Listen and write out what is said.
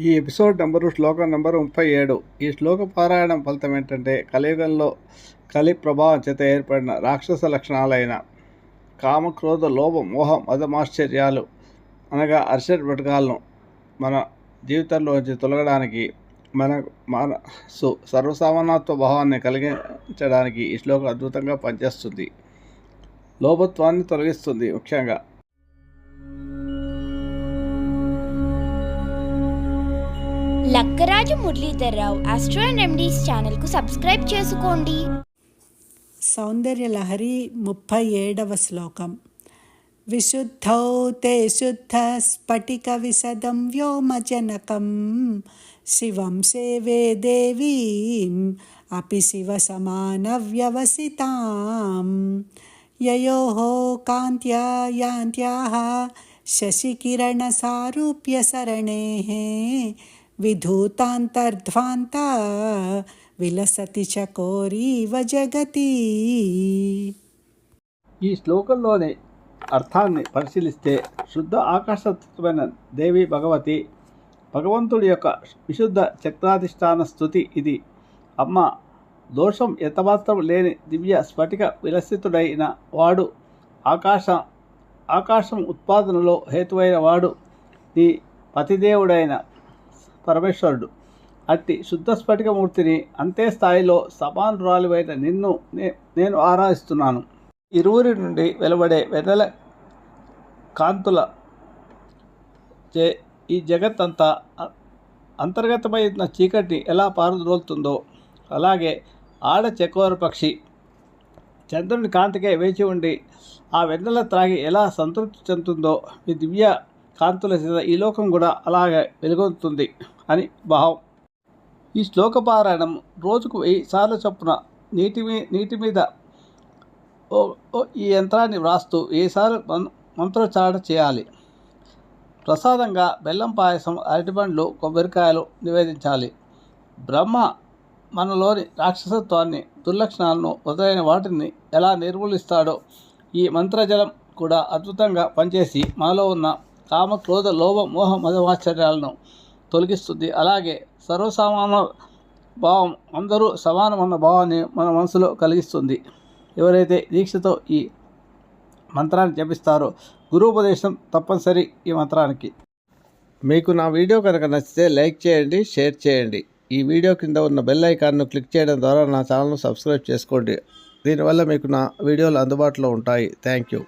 ఈ episode number శ్లోకం number ముప్పై ఏడు. ఈ శ్లోక పారాయణం ఫలితం ఏంటంటే కలియుగంలో కలి ప్రభావం చేత ఏర్పడిన రాక్షస లక్షణాలైన కామ క్రోధ మోహం మోహ మదమాశ్చర్యాలు అనగా అర్షడ్ పటకాలను మన జీవితంలోంచి తొలగడానికి మన మనసు సర్వసామానత్వ భావాన్ని కలిగించడానికి ఈ శ్లోకం అద్భుతంగా పనిచేస్తుంది. లోభత్వాన్ని తొలగిస్తుంది ముఖ్యంగా. Lakkaraju Muralidhar Rao astro and remedies ఛానల్కు సబ్స్క్రైబ్ చేసుకోండి. సౌందర్య లహరి ముప్పై ఏడవ శ్లోకం. విశుద్ధౌ తే శుద్ధ స్ఫటిక విశదం వ్యోమజనకం. శివం సేవే దేవీం అపి శివ సమాన వ్యవసితాం. యయోః కాంత్యా యాంత్యాः శశికిరణసారూప్యసరణేः విధూతాంతర్ధ్వాంత విలసతి చకోరీవ జగతి ఈ శ్లోకంలోని అర్థాన్ని పరిశీలిస్తే శుద్ధ ఆకాశతత్వమైన దేవి భగవతి భగవంతుడి యొక్క విశుద్ధ చక్రాధిష్టాన స్థుతి ఇది. అమ్మ దోషం ఎంతమాత్రం లేని దివ్య స్ఫటిక విలసితుడైన వాడు ఆకాశ ఆకాశం ఉత్పాదనలో హేతువైన వాడు నీ పతిదేవుడైన పరమేశ్వరుడు. అట్టి శుద్ధ స్ఫటికమూర్తిని అంతే స్థాయిలో సమానురాలివైన నిన్ను నే- నేను ఆరాధిస్తున్నాను. ఇరువురి నుండి వెలువడే వెన్నెల కాంతుల చే ఈ జగత్ అంతా అంతర్గతమైన చీకటిని ఎలా పారద్రోలుతుందో అలాగే ఆడ చకోర పక్షి చంద్రుని కాంతికే వేచి ఉండి ఆ వెన్నెల త్రాగి ఎలా సంతృప్తి చెందుతుందో ఈ దివ్య కాంతుల చేత ఈ లోకం కూడా అలాగే వెలుగొందుతుంది అని భావం. ఈ శ్లోక పారాయణం రోజుకు వెయ్యి సార్లు చొప్పున నీటి మీ నీటి మీద ఓ ఈ యంత్రాన్ని వ్రాస్తూ ఏసార్లు మం మంత్రోచ్చారణ చేయాలి. ప్రసాదంగా బెల్లం పాయసం అరటిపండ్లు కొబ్బరికాయలు నివేదించాలి. బ్రహ్మ మనలోని రాక్షసత్వాన్ని దుర్లక్షణాలను మొదలైన వాటిని ఎలా నిర్మూలిస్తాడో ఈ మంత్రజలం కూడా అద్భుతంగా పనిచేసి మనలో ఉన్న కామ క్రోధ లోభ మోహ మధవాశ్చర్యాలను తొలగిస్తుంది. అలాగే సర్వసామాన భావం అందరూ సమానమన్న భావాన్ని మన మనసులో కలిగిస్తుంది. ఎవరైతే దీక్షతో ఈ మంత్రాన్ని జపిస్తారో గురుపదేశం తప్పనిసరి ఈ మంత్రానికి. మీకు నా వీడియో కనుక నచ్చితే లైక్ చేయండి షేర్ చేయండి. ఈ వీడియో కింద ఉన్న బెల్ ఐకాన్ను క్లిక్ చేయడం ద్వారా నా ఛానల్ను సబ్స్క్రైబ్ చేసుకోండి. దీనివల్ల మీకు నా వీడియోలు అందుబాటులో ఉంటాయి. Thank you.